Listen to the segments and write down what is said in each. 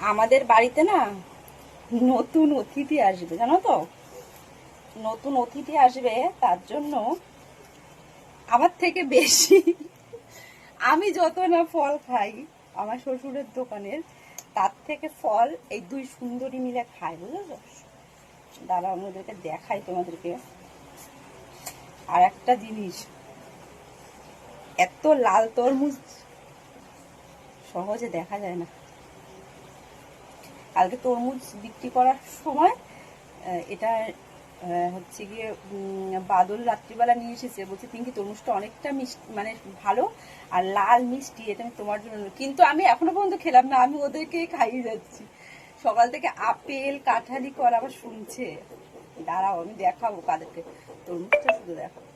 আমাদের বাড়িতে না নতুন অতিথি আসবে, জানো তো? নতুন অতিথি আসবে, তার জন্য আমার থেকে বেশি আমি যত না ফল খাই আমার শ্বশুরের দোকানের, তার থেকে ফল এই দুই সুন্দরী মিলে খায়, বুঝেছ? আমি ওদেরকে দেখাই তোমাদেরকে। আর একটা জিনিস, এত লাল তরমুজ সহজে দেখা যায় না। কালকে তরমুজ বিক্রি করার সময় এটা হচ্ছে গিয়ে বাদল রাত্রিবেলা নিয়ে এসেছে। বলছে, পিঙ্কি, তরমুজটা অনেকটা মিষ্টি মানে ভালো আর লাল মিষ্টি, এটা আমি তোমার জন্য কিন্তু আমি এখনও পর্যন্ত খেলাম না, আমি ওদেরকেই খাইয়ে যাচ্ছি। সকাল থেকে আপেল, কাঁঠালি কর আবার শুনছে। দাঁড়াও, আমি দেখাবো কাদেরকে। তরমুজটা শুধু দেখাবো।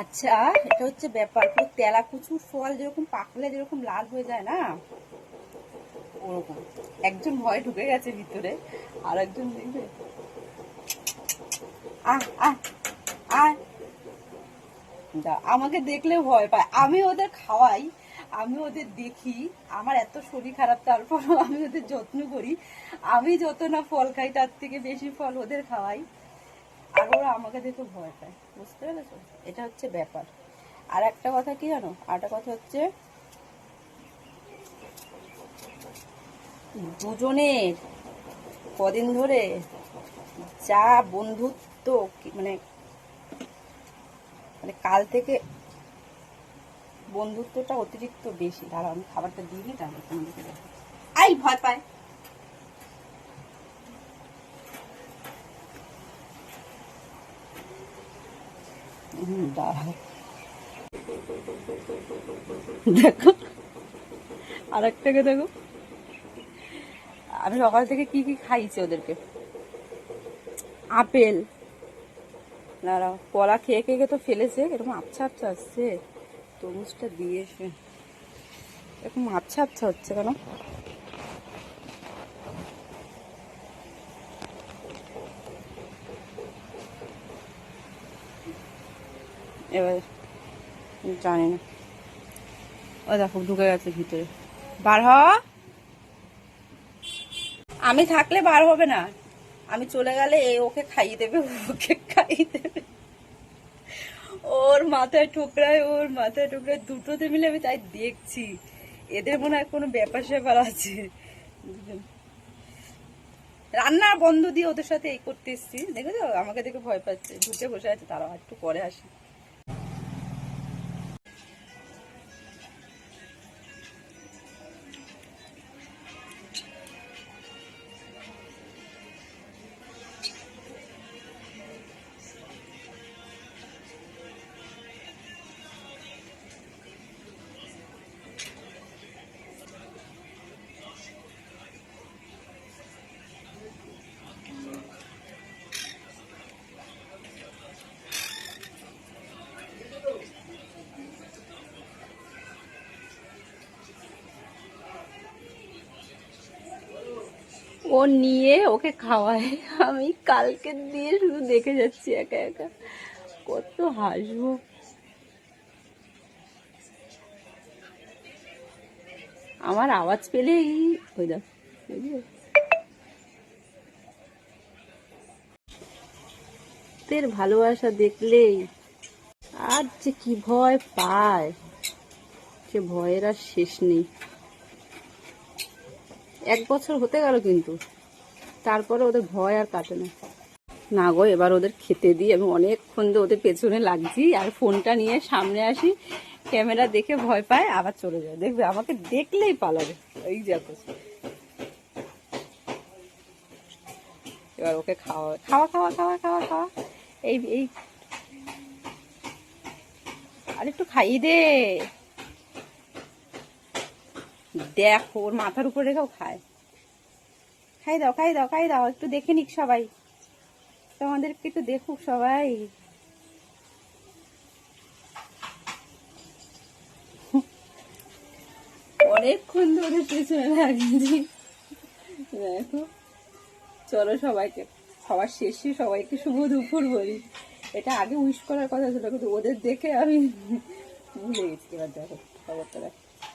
আচ্ছা এটা হচ্ছে ব্যাপার। পুরো তেলা কুচুর ফল যেরকম পাকলে যেরকম লাল হয়ে যায় না? ওরকম। একজন ভয় ঢুকে গেছে ভিতরে, আর একজন দেখবে। আহ আমাকে দেখলে ভয় পায়। আমি ওদের খাওয়াই, আমি ওদের দেখি, আমার এত শরীর খারাপ তারপরও আমি ওদের যত্ন করি। আমি যত না ফল খাই, তার থেকে বেশি ফল ওদের খাওয়াই। আর ওরা আমাকে দেখে ভয় পায়। বুঝতে পেরেছ? এটা হচ্ছে ব্যাপার। আর একটা কথা কি জানো? আর একটা কথা হচ্ছে দুজনের কদিন ধরে যা বন্ধুত্ব মানে মানে কাল থেকে বন্ধুত্বটা অতিরিক্ত বেশি। দাঁড়াও, আমি খাবারটা দিই, তাহলে তোমাদেরকে আই, ভয় পায়। দেখো আর একটাকে দেখো। আমি সকাল থেকে কি কি খাইছি ওদেরকে? আপেল। দাঁড়াও, কলা খেয়ে খেয়ে তো ফেলেছে, এরকম আচ্ছা আচ্ছা আসছে। তরমুজটা দিয়েছে এরকম আচ্ছা আচ্ছা হচ্ছে কেন? এবার, জানি না। ও দেখো, ঢুকে গেছে ভিতরে। বার হ! আমি থাকলে বার হবে না। আমি চলে গেলে এ ওকে খাইয়ে দেবে ওকে খাইয়ে দেবে। ওর মাথায় ঠোকরায়, ওর মাথায় ঠোকরায় দুটোতে মিলে আমি তাই দেখছি। এদের মনে হয় কোনো ব্যাপার স্যাপার আছে। রান্না বন্ধ দিয়ে ওদের সাথে এই করতে এসছি। দেখেছ? আমাকে দেখে ভয় পাচ্ছে। ঢুকে বসে আছে তারা একটু পরে আসি। ও নিয়ে ওকে খাওয়ায়। আমি কালকে দিয়ে শুধু দেখে যাচ্ছি একা একা। কত হাসবো। আমার আওয়াজ পেলেই ওই দেখ ভালোবাসা দেখলেই আর যে কি ভয় পায়, সে ভয়ের আর শেষ নেই। এক বছর হতে গেল কিন্তু। তারপরে ওদের ভয় আর কাটে না। না গো, এবার ওদের খেতে দিই। আমি অনেকক্ষণ ধরে ওদের পেছনে লাগছি আর ফোনটা নিয়ে সামনে আসি। ক্যামেরা দেখে ভয় পায়, আবার চলে যায়। দেখবে, আমাকে দেখলেই পালাবে। এই দেখো। এবার ওকে খাওয়া খাওয়া খাওয়া খাওয়া খাওয়া খাওয়া। এই এই। আর একটু খাইয়ে দে। দেখো, ওর মাথার উপর রেখেও খায়। খাই দাও খাই দাও খাই দাও, একটু দেখে নিক সবাই। তোমাদেরকে একটু দেখুক সবাই। অনেকক্ষণ ধরে পেছনে লাগিয়েছি দেখো, চলো সবাইকে সবার শেষে সবাইকে শুভ দুপুর বলি। এটা আগে উইশ করার কথা ছিল, কিন্তু ওদের দেখে আমি ভুলে গেছি। এবার দেখো, খবরটা দেখো আহা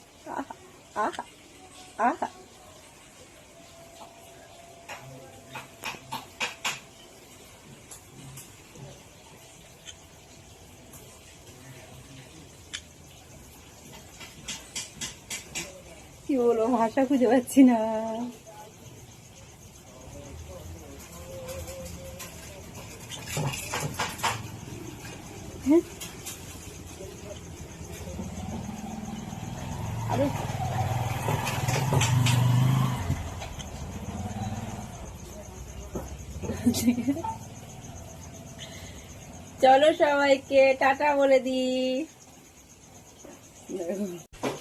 আহা কি বলব ভাষা খুঁজে পাচ্ছি না। চলো সবাইকে টাটা বলে দি।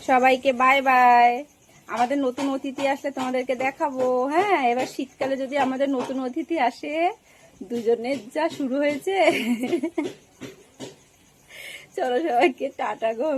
সবাইকে বাই বাই। আমাদের নতুন অতিথি আসলে তোমাদেরকে দেখাবো। হ্যাঁ এবার শীতকালে যদি আমাদের নতুন অতিথি আসে দুজনের যা শুরু হয়েছে। চলো সবাইকে টাটা গো।